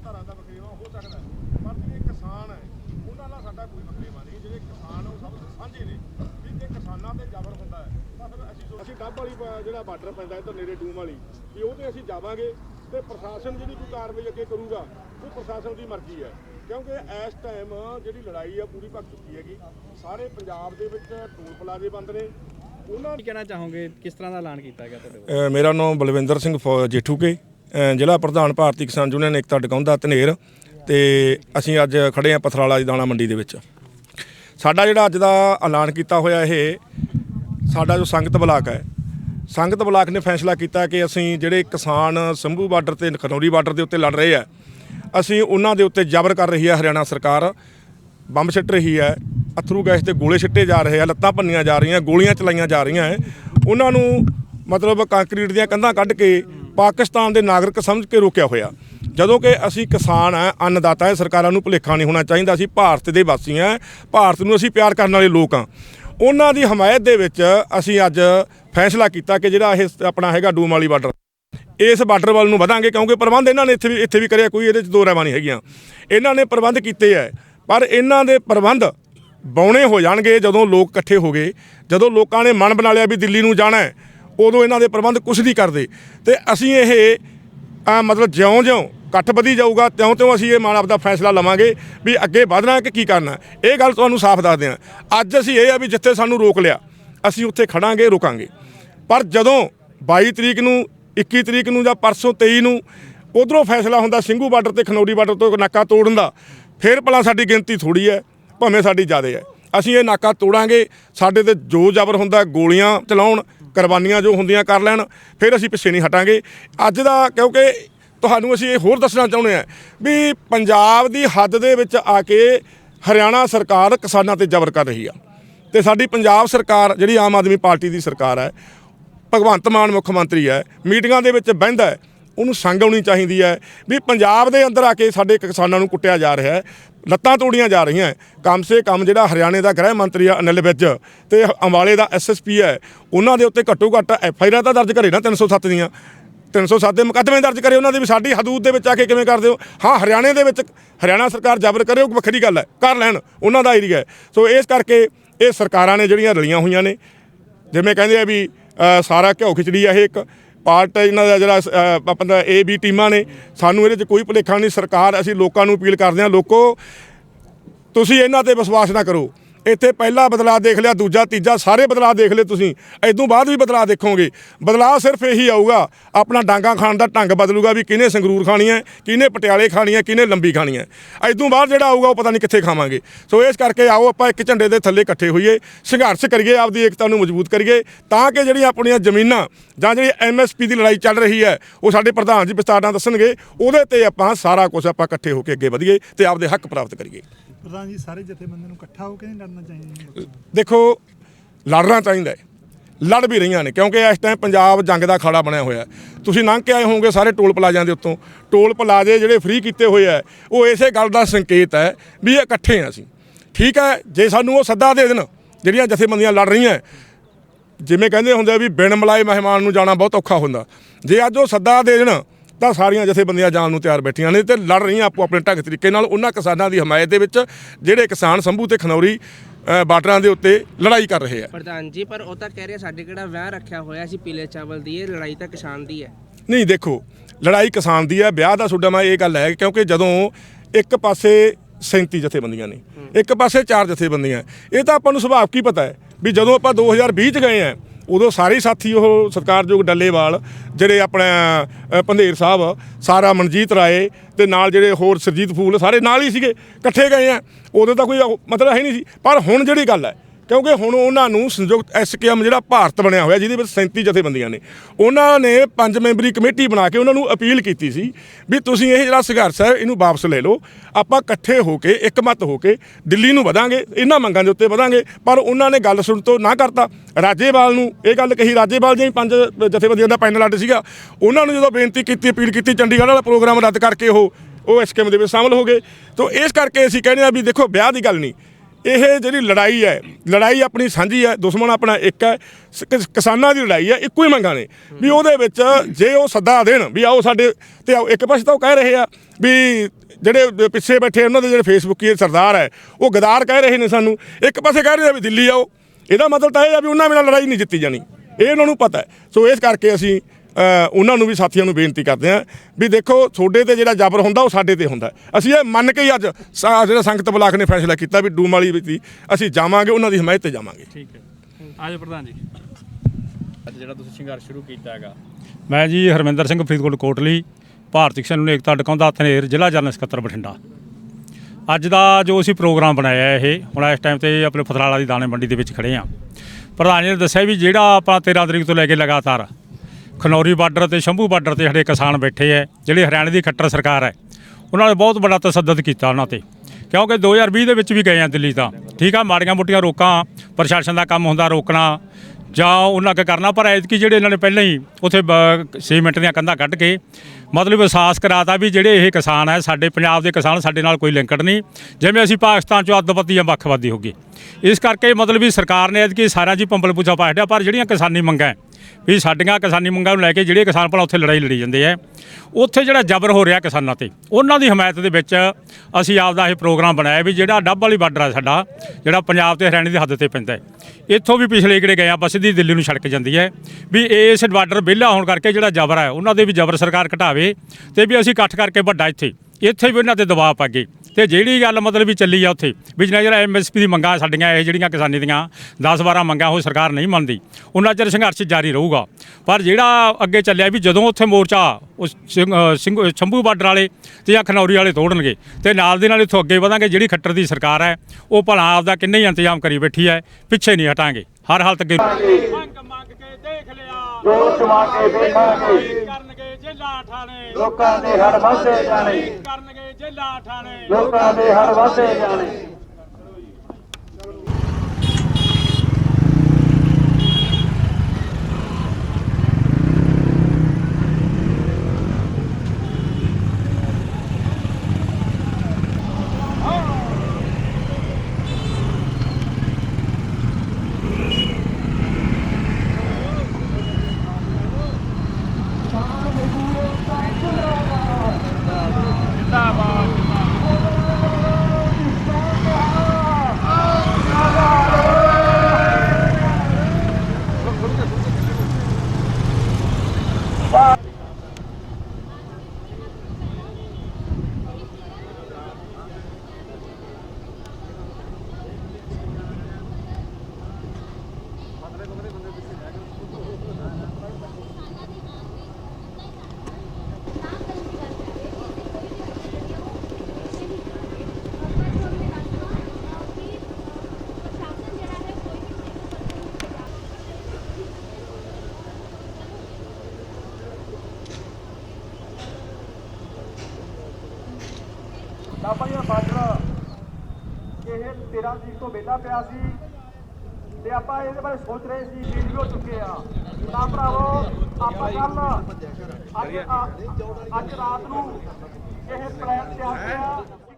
ਵਿਚਾਰਧਾਰਾ ਦਾ ਵਖਰੇਵਾ ਹੋ ਸਕਦਾ ਹੈ। ਪਰ ਜਿਹੜੇ ਕਿਸਾਨ ਹੈ ਉਹਨਾਂ ਨਾਲ ਸਾਡਾ ਕੋਈ ਵਖਰੇਵਾ ਨਹੀਂ। ਜਿਹੜੇ ਕਿਸਾਨ ਉਹ ਸਭ ਸਾਂਝੇ ਨੇ ਵੀ ਜੇ ਕਿਸਾਨਾਂ ਤੇ ਜ਼ਬਰ ਹੁੰਦਾ ਹੈ ਤਾਂ ਫਿਰ ਅਸੀਂ ਸੋ- ਅਸੀਂ ਡੱਬ ਵਾਲੀ ਪ- ਜਿਹੜਾ ਬਾਰਡਰ ਪੈਂਦਾ ਇੱਧਰ ਨੇੜੇ ਡੂਮ ਵਾਲੀ ਵੀ ਉਹ ਤੇ ਅਸੀਂ ਜਾਵਾਂਗੇ ਤੇ ਪ੍ਰਸ਼ਾਸਨ ਜਿਹੜੀ ਕੋਈ ਕਾਰਵਾਈ ਅੱਗੇ ਕਰੂਗਾ ਉਹ ਪ੍ਰਸ਼ਾਸਨ ਦੀ ਮਰਜ਼ੀ ਹੈ। ਕਿਉਂਕਿ ਇਸ ਟਾਈਮ ਜਿਹੜੀ ਲੜਾਈ ਆ ਪੂਰੀ ਭੱਜ ਚੁੱਕੀ ਹੈਗੀ। ਸਾਰੇ ਪੰਜਾਬ ਦੇ ਵਿੱਚ ਟੋਲ ਪਲਾਜ਼ੇ ਬੰਦ ਨੇ। ਉਹਨਾਂ ਕੀ ਕਹਿਣਾ ਚਾਹੋਗੇ? ਕਿਸ ਤਰ੍ਹਾਂ ਦਾ ਐਲਾਨ ਕੀਤਾ ਗਿਆ ਤੁਹਾਡੇ ਵੱਲੋਂ? ਅ, ਮੇਰਾ ਨਾਮ ਬਲਵਿੰਦਰ ਸਿੰਘ ਫੌ- ਜੇਠੂਕੇ। ਜ਼ਿਲ੍ਹਾ ਪ੍ਰਧਾਨ ਭਾਰਤੀ ਕਿਸਾਨ ਯੂਨੀਅਨ ਏਕਤਾ ਡਕਾਉਂਦਾ ਧਨੇਰ ਤੇ ਅਸੀਂ ਅੱਜ ਖੜੇ ਆ ਪਥਰਾਲਾ ਦੀ ਦਾਣਾ ਮੰਡੀ ਦੇ ਵਿੱਚ। ਸਾਡਾ ਜਿਹੜਾ ਅੱਜ ਦਾ ਐਲਾਨ ਕੀਤਾ ਹੋਇਆ ਇਹ, ਸਾਡਾ ਜੋ ਸੰਗਤ ਬਲਾਕ ਹੈ, ਸੰਗਤ ਬਲਾਕ ਨੇ ਫੈਸਲਾ ਕੀਤਾ ਕਿ ਅਸੀਂ ਜਿਹੜੇ ਕਿਸਾਨ ਸੰਭੂ ਬਾਰਡਰ ਤੇ ਖਨੌਰੀ ਬਾਰਡਰ ਦੇ ਉੱਤੇ ਲੜ ਰਹੇ ਆ, ਅਸੀਂ ਉਹਨਾਂ ਦੇ ਉੱਤੇ ਜ਼ਬਰ ਕਰ ਰਹੀ ਹੈ ਹਰਿਆਣਾ ਸਰਕਾਰ, ਬੰਬ ਸਿੱਟ ਰਹੀ ਹੈ, ਅਥਰੂ ਗੈਸ ਤੇ ਗੋਲੇ ਸਿੱਟੇ ਜਾ ਰਹੇ ਆ, ਲੱਤਾਂ ਭੰਨੀਆਂ ਜਾ ਰਹੀਆਂ, ਗੋਲੀਆਂ ਚਲਾਈਆਂ ਜਾ ਰਹੀਆਂ ਹੈ, ਉਹਨਾਂ ਨੂੰ ਮਤਲਬ ਕੰਕਰੀਟ ਦੀਆਂ ਕੰਧਾਂ ਕੱਢ ਕੇ ਪਾਕਿਸਤਾਨ ਦੇ ਨਾਗਰਿਕ ਸਮਝ ਕੇ ਰੋਕਿਆ ਹੋਇਆ। ਜਦੋਂ ਕਿ ਅਸੀਂ ਕਿਸਾਨ ਆ, ਅੰਨਦਾਤਾ ਹੈ ਸਰਕਾਰਾਂ ਨੂੰ ਭੁਲੇਖਾ ਨਹੀਂ ਹੋਣਾ ਚਾਹੀਦਾ। ਅਸੀਂ ਭਾਰਤ ਦੇ ਵਾਸੀ ਆ, ਭਾਰਤ ਨੂੰ ਅਸੀਂ ਪਿਆਰ ਕਰਨ ਵਾਲੇ ਲੋਕ ਆ। ਉਹਨਾਂ ਦੀ ਹਮਾਇਤ ਦੇ ਵਿੱਚ ਅਸੀਂ ਅੱਜ ਫੈਸਲਾ ਕੀਤਾ ਕਿ ਜਿਹੜਾ ਇਹ ਆਪਣਾ ਹੈਗਾ ਡੂਮ ਵਾਲੀ ਬਾਰਡਰ। ਇਸ ਬਾਰਡਰ ਵੱਲ ਨੂੰ ਵਧਾਂਗੇ ਕਿਉਂਕਿ ਪ੍ਰਬੰਧ ਇਹਨਾਂ ਨੇ ਇੱਥੇ ਵੀ ਇੱਥੇ ਵੀ ਕਰਿਆ, ਕੋਈ ਇਹਦੇ 'ਚ ਦੋ ਰਾਵਾਂ ਨਹੀਂ ਹੈਗੀਆਂ। ਇਹਨਾਂ ਨੇ ਪ੍ਰਬੰਧ ਕੀਤੇ ਐ, ਪਰ ਇਹਨਾਂ ਦੇ ਪ੍ਰਬੰਧ ਬੌਣੇ ਹੋ ਜਾਣਗੇ ਜਦੋਂ ਲੋਕ ਇਕੱਠੇ ਹੋ ਗਏ। ਜਦੋਂ ਲੋਕਾਂ ਨੇ ਮਨ ਬਣਾ ਲਿਆ ਵੀ ਦਿੱਲੀ ਨੂੰ ਜਾਣਾ ਹੈ ਉਦੋਂ ਇਹਨਾਂ ਦੇ ਪ੍ਰਬੰਧ ਕੁਛ ਨਹੀਂ ਕਰਦੇ। ਤੇ ਅਸੀਂ ਇਹ, ਆ ਮਤਲਬ ਜਿਉਂ-ਜਿਉਂ ਇਕੱਠ ਵਧੀ ਜਾਊਗਾ, ਤਿਉਂ-ਤਿਉਂ ਅਸੀਂ ਇਹ ਮਨ ਆਪਦਾ ਫੈਸਲਾ ਲਵਾਂਗੇ ਵੀ ਅੱਗੇ ਵਧਣਾ ਕਿ ਕੀ ਕਰਨਾ। ਇਹ ਗੱਲ ਤੁਹਾਨੂੰ ਸਾਫ਼ ਦੱਸਦੇ ਹਾਂ ਅੱਜ ਅਸੀਂ ਇਹ ਆ ਵੀ ਜਿੱਥੇ ਸਾਨੂੰ ਰੋਕ ਲਿਆ, ਅਸੀਂ ਉੱਥੇ ਖੜਾਂਗੇ, ਰੁਕਾਂਗੇ। ਪਰ ਜਦੋਂ 22 ਤਰੀਕ ਨੂੰ 21 ਤਰੀਕ ਨੂੰ ਜਾਂ ਪਰਸੋਂ 23 ਨੂੰ ਉਧਰੋਂ ਫੈਸਲਾ ਹੁੰਦਾ ਸਿੰਘੂ ਬਾਰਡਰ ਤੇ ਖਨੌਰੀ ਬਾਰਡਰ ਤੋਂ ਨਾਕਾ ਤੋੜਨ ਦਾ, ਫਿਰ ਭਲਾ ਸਾਡੀ ਗਿਣਤੀ ਥੋੜੀ ਹੈ, ਭਾਵੇਂ ਸਾਡੀ ਜ਼ਿਆਦਾ ਹੈ। ਅਸੀਂ ਇਹ ਨਾਕਾ ਤੋੜਾਂਗੇ, ਸਾਡੇ ਤੇ ਜੋ ਜ਼ਬਰ ਹੁੰਦਾ ਗੋਲੀਆਂ ਚਲਾਉਣ ਕੁਰਬਾਨੀਆਂ ਜੋ ਹੁੰਦੀਆਂ ਕਰ ਲੈਣ, ਫਿਰ ਅਸੀਂ ਪਿੱਛੇ ਨਹੀਂ ਹਟਾਂਗੇ। ਅੱਜ ਦਾ ਕਿਉਂਕਿ ਤੁਹਾਨੂੰ ਅਸੀਂ ਇਹ ਹੋਰ ਦੱਸਣਾ ਚਾਹੁੰਦੇ ਹਾਂ ਵੀ ਪੰਜਾਬ ਦੀ ਹੱਦ ਦੇ ਵਿੱਚ ਆ ਕੇ ਹਰਿਆਣਾ ਸਰਕਾਰ ਕਿਸਾਨਾਂ ਤੇ ਜ਼ਬਰ ਕਰ ਰਹੀ ਆ। ਤੇ ਸਾਡੀ ਪੰਜਾਬ ਸਰਕਾਰ, ਜਿਹੜੀ ਆਮ ਆਦਮੀ ਪਾਰਟੀ ਦੀ ਸਰਕਾਰ ਹੈ, ਭਗਵੰਤ ਮਾਨ ਮੁੱਖ ਮੰਤਰੀ ਹੈ, ਮੀਟਿੰਗਾਂ ਦੇ ਵਿੱਚ ਬਹਿੰਦਾ ਉਹਨੂੰ ਸੰਗ ਆਉਣੀ ਚਾਹੀਦੀ ਹੈ ਵੀ ਪੰਜਾਬ ਦੇ ਅੰਦਰ ਆ ਕੇ ਸਾਡੇ ਕਿਸਾਨਾਂ ਨੂੰ ਕੁੱਟਿਆ ਜਾ ਰਿਹਾ ਹੈ। ਲੱਤਾਂ ਤੋੜੀਆਂ ਜਾ ਰਹੀਆਂ ਹੈ। ਕਮ ਸੇ ਕਮ ਜਿਹੜਾ ਹਰਿਆਣੇ ਦਾ ਗ੍ਰਹਿ ਮੰਤਰੀ ਆ ਅਨਿਲ ਵਿਜ ਤੇ ਅੰਬਾਲੇ ਦਾ ਐਸਐਸਪੀ ਹੈ, ਉਹਨਾਂ ਦੇ ਉੱਤੇ ਘੱਟੋ ਘੱਟ ਐਫਆਈਆਰ ਤਾਂ ਦਰਜ ਕਰੇ ਨਾ 307 ਦੀਆਂ। 307 ਦੇ ਮੁਕੱਦਮੇ ਦਰਜ ਕਰੇ ਉਹਨਾਂ ਦੇ ਵੀ ਸਾਡੀ ਹਦੂਦ ਦੇ ਵਿੱਚ ਆ ਕੇ ਕਿਵੇਂ ਕਰਦੇ ਹੋ? ਹਾਂ, ਹਰਿਆਣੇ ਦੇ ਵਿੱਚ ਹਰਿਆਣਾ ਸਰਕਾਰ ਜ਼ਬਰ ਕਰੇ, ਉਹ ਵੱਖਰੀ ਗੱਲ ਹੈ, ਕਰ ਲੈਣ, ਉਹਨਾਂ ਦਾ ਏਰੀਆ ਸੋ ਇਸ ਕਰਕੇ ਇਹ ਸਰਕਾਰਾਂ ਨੇ ਜਿਹੜੀਆਂ ਰਲੀਆਂ ਹੋਈਆਂ ਨੇ, ਜਿਵੇਂ ਕਹਿੰਦੇ ਆ ਵੀ ਸਾਰਾ ਘਿਓ ਖਿਚੜੀ ਆ ਇਹ ਇੱਕ ਪਾਰਟ ਇਹਨਾਂ ਦਾ ਜਿਹੜਾ ਅ, ਆਪਣਾ ਏ ਬੀ ਟੀਮਾਂ ਨੇ। ਸਾਨੂੰ ਇਹਦੇ 'ਚ ਕੋਈ ਭੁਲੇਖਾ ਨਹੀਂ। ਸਰਕਾਰ ਅਸੀਂ ਲੋਕਾਂ ਨੂੰ ਅਪੀਲ ਕਰਦੇ ਹਾਂ ਲੋਕੋ ਤੁਸੀਂ ਇਹਨਾਂ ਤੇ ਵਿਸ਼ਵਾਸ ਨਾ ਕਰੋ। ਇੱਥੇ ਪਹਿਲਾ ਬਦਲਾਅ ਦੇਖ ਲਿਆ, ਦੂਜਾ, ਤੀਜਾ, ਸਾਰੇ ਬਦਲਾਅ ਦੇਖ ਲਏ ਤੁਸੀਂ। ਇਦੋਂ ਬਾਅਦ ਵੀ ਬਦਲਾਅ ਦੇਖੋਗੇ। ਬਦਲਾਅ ਸਿਰਫ ਇਹੀ ਆਊਗਾ, ਆਪਣਾ ਡਾਂਗਾ ਖਾਣ ਦਾ ਢੰਗ ਬਦਲੂਗਾ ਵੀ ਕਿਹਨੇ ਸੰਗਰੂਰ ਖਾਣੀ ਹੈ, ਕਿਹਨੇ ਪਟਿਆਲੇ ਖਾਣੀ ਹੈ, ਕਿਹਨੇ ਲੰਬੀ ਖਾਣੀ ਹੈ। ਇਦੋਂ ਬਾਅਦ ਜਿਹੜਾ ਆਊਗਾ ਉਹ ਪਤਾ ਨਹੀਂ ਕਿੱਥੇ ਖਾਵਾਂਗੇ। ਸੋ ਇਸ ਕਰਕੇ ਆਓ ਆਪਾਂ ਇੱਕ ਝੰਡੇ ਦੇ ਥੱਲੇ ਇਕੱਠੇ ਹੋਈਏ, ਸੰਘਰਸ਼ ਕਰੀਏ, ਆਪਦੀ ਏਕਤਾ ਨੂੰ ਮਜ਼ਬੂਤ ਕਰੀਏ, ਤਾਂ ਕਿ ਜਿਹੜੀਆਂ ਆਪਣੀਆਂ ਜ਼ਮੀਨਾਂ ਜਾਂ ਜਿਹੜੀ ਐਮਐਸਪੀ ਦੀ ਲੜਾਈ ਚੱਲ ਰਹੀ ਹੈ, ਉਹ ਸਾਡੇ ਪ੍ਰਧਾਨ ਜੀ ਵਿਸਤਾਰ ਨਾਲ ਦੱਸਣਗੇ, ਉਹਦੇ ਤੇ ਆਪਾਂ ਸਾਰਾ ਕੁਝ ਆਪਾਂ ਇਕੱਠੇ ਹੋ ਕੇ ਅੱਗੇ ਵਧੀਏ ਤੇ ਆਪਦੇ ਹੱਕ ਪ੍ਰਾਪਤ ਕਰੀਏ। ਪ੍ਰਧਾਨ ਜੀ, ਸਾਰੇ ਜਥੇਬੰਦੀਆਂ ਨੂੰ ਇਕੱਠਾ ਹੋ ਕੇ ਨਹੀਂ ਲੜਨਾ ਚਾਹੀਦਾ ਦੇਖੋ, ਲੜਨਾ ਚਾਹੀਦਾ ਹੈ। ਲੜ ਵੀ ਰਹੀਆਂ ਨੇ, ਕਿਉਂਕਿ ਇਸ ਟਾਈਮ ਪੰਜਾਬ ਜੰਗ ਦਾ ਖਾੜਾ ਬਣਿਆ ਹੋਇਆ ਤੁਸੀਂ ਲੰਘ ਕੇ ਆਏ ਹੋਵੋਗੇ ਸਾਰੇ ਟੋਲ ਪਲਾਜ਼ਿਆਂ ਦੇ ਉੱਤੋਂ। ਟੋਲ ਪਲਾਜ਼ੇ ਜਿਹੜੇ ਫ੍ਰੀ ਕੀਤੇ ਹੋਏ ਆ ਉਹ ਇਸੇ ਗੱਲ ਦਾ ਸੰਕੇਤ ਹੈ ਵੀ ਇਹ ਇਕੱਠੇ ਆ ਅਸੀਂ। ਠੀਕ ਹੈ, ਜੇ ਸਾਨੂੰ ਉਹ ਸੱਦਾ ਦੇ ਦੇਣ, ਜਿਹੜੀਆਂ ਜਥੇਬੰਦੀਆਂ ਲੜ ਰਹੀਆਂ ਜਿਵੇਂ ਕਹਿੰਦੇ ਹੁੰਦੇ ਆ ਵੀ ਬਿਨ ਮਲਾਏ ਮਹਿਮਾਨ ਨੂੰ ਜਾਣਾ ਬਹੁਤ ਔਖਾ ਹੁੰਦਾ। ਜੇ ਅੱਜ ਉਹ ਸੱਦਾ ਦੇ ਦੇਣ ਤਾਂ ਸਾਰੀਆਂ ਜਥੇਬੰਦੀਆਂ ਜਾਣ ਨੂੰ ਤਿਆਰ ਬੈਠੀਆਂ ਨੇ ਤੇ ਲੜ ਰਹੀਆਂ ਆਪੋ ਆਪਣੇ ਢੰਗ ਤਰੀਕੇ ਨਾਲ ਉਹਨਾਂ ਕਿਸਾਨਾਂ ਦੀ ਹਮਾਇਤ ਦੇ ਵਿੱਚ ਜਿਹੜੇ ਕਿਸਾਨ ਸੰਭੂ ਤੇ ਖਨੌਰੀ ਬਾਰਡਰਾਂ ਦੇ ਉੱਤੇ ਲੜਾਈ ਕਰ ਰਹੇ ਆ। ਪ੍ਰਧਾਨ ਜੀ ਪਰ ਉਹ ਤਾਂ ਕਹਿ ਰਿਹਾ ਸਾਡੇ ਕਿਹੜਾ ਵਿਆਹ ਰੱਖਿਆ ਹੋਇਆ ਸੀ ਪੀਲੇ ਚਾਵਲ ਦੀ ਇਹ ਲੜਾਈ ਤਾਂ ਕਿਸਾਨ ਦੀ ਹੈ। ਨਹੀਂ ਦੇਖੋ ਲੜਾਈ ਕਿਸਾਨ ਦੀ ਹੈ ਵਿਆਹ ਦਾ ਤੁਹਾਡਾ ਮੈਂ ਇਹ ਗੱਲ ਹੈ ਕਿਉਂਕਿ ਜਦੋਂ ਇੱਕ ਪਾਸੇ 37 ਜਥੇਬੰਦੀਆਂ ਨੇ ਇੱਕ ਪਾਸੇ ਚਾਰ ਜਥੇਬੰਦੀਆਂ ਇਹ ਤਾਂ ਆਪਾਂ ਨੂੰ ਸੁਭਾਵ ਕੀ ਪਤਾ ਹੈ ਵੀ ਜਦੋਂ ਆਪਾਂ 2020 ਚ ਗਏ ਆ ਉਦੋਂ ਸਾਰੇ ਸਾਥੀ ਉਹ ਸਤਿਕਾਰਯੋਗ ਡੱਲੇਵਾਲ, ਜਿਹੜੇ ਆਪਣਾ ਪੰਧੇਰ ਸਾਹਿਬ, ਸਾਰਾ ਮਨਜੀਤ ਰਾਏ ਤੇ ਨਾਲ ਜਿਹੜੇ ਹੋਰ ਸਰਜੀਤ ਫੂਲ, ਸਾਰੇ ਨਾਲ ਹੀ ਸੀਗੇ, ਇਕੱਠੇ ਗਏ ਆ। ਉਦੋਂ ਤਾਂ ਕੋਈ ਮਤਲਬ ਹੈ ਨਹੀਂ ਸੀ। ਪਰ ਹੁਣ ਜਿਹੜੀ ਗੱਲ ਹੈ ਕਿਉਂਕਿ ਹੁਣ ਉਹਨਾਂ ਨੂੰ ਸੰਯੁਕਤ ਐਸਕੇਐਮ ਜਿਹੜਾ ਭਾਰਤ ਬਣਿਆ ਹੋਇਆ, ਜਿਹਦੇ ਵਿੱਚ 37 ਜਥੇਬੰਦੀਆਂ ਨੇ, ਉਹਨਾਂ ਨੇ ਪੰਜ ਮੈਂਬਰੀ ਕਮੇਟੀ ਬਣਾ ਕੇ ਉਹਨਾਂ ਨੂੰ ਅਪੀਲ ਕੀਤੀ ਸੀ ਵੀ ਤੁਸੀਂ ਇਹ ਜਿਹੜਾ ਸੰਘਰਸ਼ ਹੈ, ਇਹਨੂੰ ਵਾਪਸ ਲੈ ਲਓ। ਆਪਾਂ ਇਕੱਠੇ ਹੋ ਕੇ, ਇੱਕਮਤ ਹੋ ਕੇ ਦਿੱਲੀ ਨੂੰ ਵਧਾਂਗੇ, ਇਹਨਾਂ ਮੰਗਾਂ ਦੇ ਉੱਤੇ ਵਧਾਂਗੇ। ਪਰ ਉਹਨਾਂ ਨੇ ਗੱਲ ਸੁਣ ਤੋਂ ਨਾ ਕਰਤਾ। ਰਾਜੇਵਾਲ ਨੂੰ ਇਹ ਗੱਲ ਕਹੀ, ਰਾਜੇਵਾਲ ਜੀ ਪੰਜ ਜਥੇਬੰਦੀਆਂ ਦਾ ਪੈਨਲ ਅੱਡ ਸੀਗਾ। ਉਹਨਾਂ ਨੂੰ ਜਦੋਂ ਬੇਨਤੀ ਕੀਤੀ, ਅਪੀਲ ਕੀਤੀ, ਚੰਡੀਗੜ੍ਹ ਵਾਲਾ ਪ੍ਰੋਗਰਾਮ ਰੱਦ ਕਰਕੇ ਉਹ ਉਹ ਐਸਕੇਐਮ ਦੇ ਵਿੱਚ ਸ਼ਾਮਲ ਹੋ ਗਏ। ਤੋਂ ਇਸ ਕਰਕੇ ਅਸੀਂ ਕਹਿੰਦੇ ਆ ਵੀ ਦੇਖੋ, ਵਿਆਹ ਦੀ ਗੱਲ ਨਹੀਂ। ਇਹ ਜਿਹੜੀ ਲੜਾਈ ਹੈ, ਲੜਾਈ ਆਪਣੀ ਸਾਂਝੀ ਹੈ, ਦੁਸ਼ਮਣ ਆਪਣਾ ਇੱਕ ਹੈ, ਸ- ਕਿਸ- ਕਿਸਾਨਾਂ ਦੀ ਲੜਾਈ ਹੈ, ਇੱਕੋ ਹੀ ਮੰਗਾਂ ਨੇ। ਵੀ ਉਹਦੇ ਵਿੱਚ ਜੇ ਉਹ ਸੱਦਾ ਦੇਣ ਵੀ ਆਓ ਸਾਡੇ ਤੇ ਆਓ, ਇੱਕ ਪਾਸੇ ਤਾਂ ਉਹ ਕਹਿ ਰਹੇ ਆ ਵੀ ਜਿਹੜੇ ਪਿੱਛੇ ਬੈਠੇ ਉਹਨਾਂ ਦੇ ਜਿਹੜੇ ਫੇਸਬੁੱਕੀ ਸਰਦਾਰ ਹੈ, ਉਹ ਗਦਾਰ ਕਹਿ ਰਹੇ ਨੇ ਸਾਨੂੰ। ਇੱਕ ਪਾਸੇ ਕਹਿ ਰਹੇ ਆ ਵੀ ਦਿੱਲੀ ਆਓ। ਇਹਦਾ ਮਤਲਬ ਤਾਂ ਇਹ ਆ ਵੀ ਉਹਨਾਂ ਬਿਨਾਂ ਲੜਾਈ ਨਹੀਂ ਜਿੱਤੀ ਜਾਣੀ। ਇਹ ਉਹਨਾਂ ਨੂੰ ਪਤਾ ਹੈ। ਸੋ ਇਸ ਕਰਕੇ ਅਸੀਂ ਉਹਨਾਂ ਨੂੰ ਵੀ ਸਾਥੀਆਂ ਨੂੰ ਬੇਨਤੀ ਕਰਦੇ ਹਾਂ ਵੀ ਦੇਖੋ ਤੁਹਾਡੇ ਤੇ ਜਿਹੜਾ ਜ਼ਬਰ ਹੁੰਦਾ ਉਹ ਸਾਡੇ ਤੇ ਹੁੰਦਾ। ਅਸੀਂ ਇਹ ਮੰਨ ਕੇ ਹੀ ਅੱਜ ਸਾ- ਜਿਹੜਾ ਸੰਗਤ ਬਲਾਕ ਨੇ ਫੈਸਲਾ ਕੀਤਾ ਵੀ ਡੂਮ ਵਾਲੀ ਵੀ ਅਸੀਂ ਜਾਵਾਂਗੇ ਉਹਨਾਂ ਦੀ ਹਮਾਇਤ ਤੇ ਜਾਵਾਂਗੇ। ਠੀਕ ਹੈ। ਆਜੋ ਪ੍ਰਧਾਨ ਜੀ। ਅੱਜ ਜਿਹੜਾ ਤੁਸੀਂ ਸੰਘਰਸ਼ ਸ਼ੁਰੂ ਕੀਤਾ ਹੈਗਾ। ਮੈਂ ਜੀ ਹਰਮਿੰਦਰ ਸਿੰਘ ਫਰੀਦਕੋਟ ਕੋਟਲੀ ਭਾਰਤੀ ਕਿਸਾਨ ਨੂੰ ਏਕਤਾ ਟਿਕਾਉਂਦਾ ਥਨੇਰ ਜ਼ਿਲ੍ਹਾ ਜਨਰਲ ਸਕੱਤਰ ਬਠਿੰਡਾ। ਅੱਜ ਦਾ ਜੋ ਅਸੀਂ ਪ੍ਰੋਗਰਾਮ ਬਣਾਇਆ ਹੈ ਇਹ ਹੁਣ ਇਸ ਟਾਈਮ ਤੇ ਆਪਣੇ ਫਤਰਾਲਾ ਦੀ ਦਾਣੇ ਮੰਡੀ ਦੇ ਵਿੱਚ ਖੜੇ ਆ ਪ੍ਰਧਾਨ ਜੀ ਨੇ ਦੱਸਿਆ ਵੀ ਜਿਹੜਾ ਆਪਾਂ 13 ਤਰੀਕ ਤੋਂ ਲੈ ਕੇ ਲਗਾਤਾਰ ਖਨੌਰੀ ਬਾਰਡਰ ਤੇ ਸ਼ੰਭੂ ਬਾਰਡਰ ਤੇ ਸਾਡੇ ਕਿਸਾਨ ਬੈਠੇ ਹੈ ਜਿਹੜੀ ਹਰਿਆਣੇ ਦੀ ਖੱਟਰ ਸਰਕਾਰ ਹੈ ਉਹਨਾਂ ਨੇ ਬਹੁਤ ਵੱਡਾ ਤਸੱਦਦ ਕੀਤਾ ਉਹਨਾਂ ਤੇ। ਕਿਉਂਕਿ 2020 ਦੇ ਵਿੱਚ ਵੀ ਗਏ ਆ ਦਿੱਲੀ ਤਾਂ। ਠੀਕ ਆ, ਮਾੜੀਆਂ ਮੋਟੀਆਂ ਰੋਕਾਂ, ਪ੍ਰਸ਼ਾਸਨ ਦਾ ਕੰਮ ਹੁੰਦਾ ਰੋਕਣਾ, ਜਾਂ ਉਹਨਾਂ ਕੁ ਕਰਨਾ, ਪਰ ਐਤਕੀ ਜਿਹੜੇ ਇਹਨਾਂ ਨੇ ਪਹਿਲਾਂ ਹੀ ਉੱਥੇ 6 ਮਿੰਟ ਦੀਆਂ ਕੰਧਾਂ ਕੱਢ ਕੇ ਮਤਲਬ ਅਹਿਸਾਸ ਕਰਾਤਾ ਵੀ ਜਿਹੜੇ ਇਹ ਕਿਸਾਨ ਹੈ ਸਾਡੇ ਪੰਜਾਬ ਦੇ ਕਿਸਾਨ ਸਾਡੇ ਨਾਲ ਕੋਈ ਲਿੰਕੜ ਨਹੀਂ। ਜਿਵੇਂ ਅਸੀਂ ਪਾਕਿਸਤਾਨ ਚੋਂ ਅੱਤਵਾਦੀ ਜਾਂ ਵੱਖਵਾਦੀ ਹੋ ਗਏ ਇਸ ਕਰਕੇ ਮਤਲਬ ਵੀ ਸਰਕਾਰ ਨੇ ਐਤਕੀ ਸਾਰਿਆਂ ਜੀ ਪੰਬਲ ਪੁੱਛਾ ਪਾਇਆ ਪਰ ਜਿਹੜੀਆਂ ਕਿਸਾਨੀ ਮੰਗਾਂ ਵੀ ਸਾਡੀਆਂ ਕਿਸਾਨੀ ਮੰਗਾਂ ਨੂੰ ਲੈ ਕੇ ਜਿਹੜੇ ਕਿਸਾਨ ਭਲਾ ਉੱਥੇ ਲੜਾਈ ਲੜੀ ਜਾਂਦੇ ਆ ਉੱਥੇ ਜਿਹੜਾ ਜ਼ਬਰ ਹੋ ਰਿਹਾ ਕਿਸਾਨਾਂ ਤੇ, ਉਹਨਾਂ ਦੀ ਹਮਾਇਤ ਦੇ ਵਿੱਚ ਅਸੀਂ ਆਪਦਾ ਇਹ ਪ੍ਰੋਗਰਾਮ ਬਣਾਇਆ ਵੀ ਜਿਹੜਾ ਡੱਬ ਵਾਲੀ ਬਾਰਡਰ ਆ ਸਾਡਾ, ਜਿਹੜਾ ਪੰਜਾਬ ਤੇ ਹਰਿਆਣੇ ਦੀ ਹੱਦ ਤੇ ਪੈਂਦਾ ਹੈ ਇੱਥੋਂ ਵੀ ਪਿਛਲੇ ਕਿਹੜੇ ਗਏ ਆ, ਬਸ ਦੀ ਦਿੱਲੀ ਨੂੰ ਛੜਕ ਜਾਂਦੀ ਹੈ ਵੀ ਇਸ ਬਾਰਡਰ ਵਿਹਲਾ ਹੋਣ ਕਰਕੇ ਜਿਹੜਾ ਜ਼ਬਰ ਹੈ ਉਹਨਾਂ ਦੇ ਵੀ ਜ਼ਬਰ ਸਰਕਾਰ ਘਟਾਵੇ। ਤੇ ਵੀ ਅਸੀਂ ਇਕੱਠ ਕਰਕੇ ਵੱਡਾ ਇੱਥੇ। ਇੱਥੇ ਵੀ ਉਹਨਾਂ ਤੇ ਦਬਾਅ ਪਾਗੇ ਤੇ ਜਿਹੜੀ ਗੱਲ ਮਤਲਬ ਵੀ ਚੱਲੀ ਆ ਉੱਥੇ ਵੀ ਜਿਹੜਾ ਜਿਹੜਾ ਐਮਐਸਪੀ ਦੀ ਮੰਗਾਂ ਸਾਡੀਆਂ ਇਹ ਜਿਹੜੀਆਂ ਕਿਸਾਨੀ ਦੀਆਂ 10 12 ਮੰਗਾਂ ਉਹ ਸਰਕਾਰ ਨਹੀਂ ਮੰਨਦੀ ਉਹਨਾਂ ਚਿਰ ਸੰਘਰਸ਼ ਜਾਰੀ ਰਹੂਗਾ। ਪਰ ਜਿਹੜਾ ਅੱਗੇ ਚੱਲਿਆ ਵੀ ਜਦੋਂ ਉੱਥੇ ਮੋਰਚਾ ਉਸ ਸ਼ੰਭੂ ਬਾਰਡਰ ਵਾਲੇ ਤੇ ਜਾਂ ਖਨੌਰੀ ਵਾਲੇ ਤੋੜਨਗੇ ਤੇ ਨਾਲ ਦੇ ਨਾਲ ਇੱਥੋਂ ਅੱਗੇ ਵਧਾਂਗੇ ਜਿਹੜੀ ਖੱਟਰ ਦੀ ਸਰਕਾਰ ਹੈ ਉਹ ਭਲਾ ਆਪਦਾ ਕਿੰਨੇ ਹੀ ਇੰਤਜ਼ਾਮ ਕਰੀ ਬੈਠੀ ਹੈ ਪਿੱਛੇ ਨਹੀਂ ਹਟਾਂਗੇ। ਹਰ ਹਾਲਤ ਅੱਗੇ ਮੰਗ ਮੰਗ ਕੇ ਦੇਖ ਲਿਆ। ਜੋ ਸਮਾ ਕੇ ਵੇਖਾਂਗੇ ਕਰਨਗੇ ਜੇਲਾ ਠਾਣੇ ਲੋਕਾਂ ਦੇ ਹੜ ਵਾਧੇ ਜਾਣੇ। ਕਰਨਗੇ ਜੇਲਾ ਠਾਣੇ ਲੋਕਾਂ ਦੇ ਹੜ ਵਾਧੇ ਜਾਣੇ। ਲਾਪਾਈਆਂ ਬਾਜਰਾ। ਇਹ 13 ਤਰੀਕ ਤੋਂ ਵਿਹਲਾ ਪਿਆ ਸੀ ਤੇ ਆਪਾਂ ਇਹਦੇ ਬਾਰੇ ਸੋਚ ਰਹੇ ਸੀ ਲੀਡ ਵੀ ਹੋ ਚੁੱਕੇ ਆ। ਤਾਂ ਭਰਾਵੋ, ਆਪਾਂ ਕੱਲ ਅੱਜ ਰਾਤ ਨੂੰ ਇਹ ਪਲਾਨ ਤਿਆਰ ਕੀਤਾ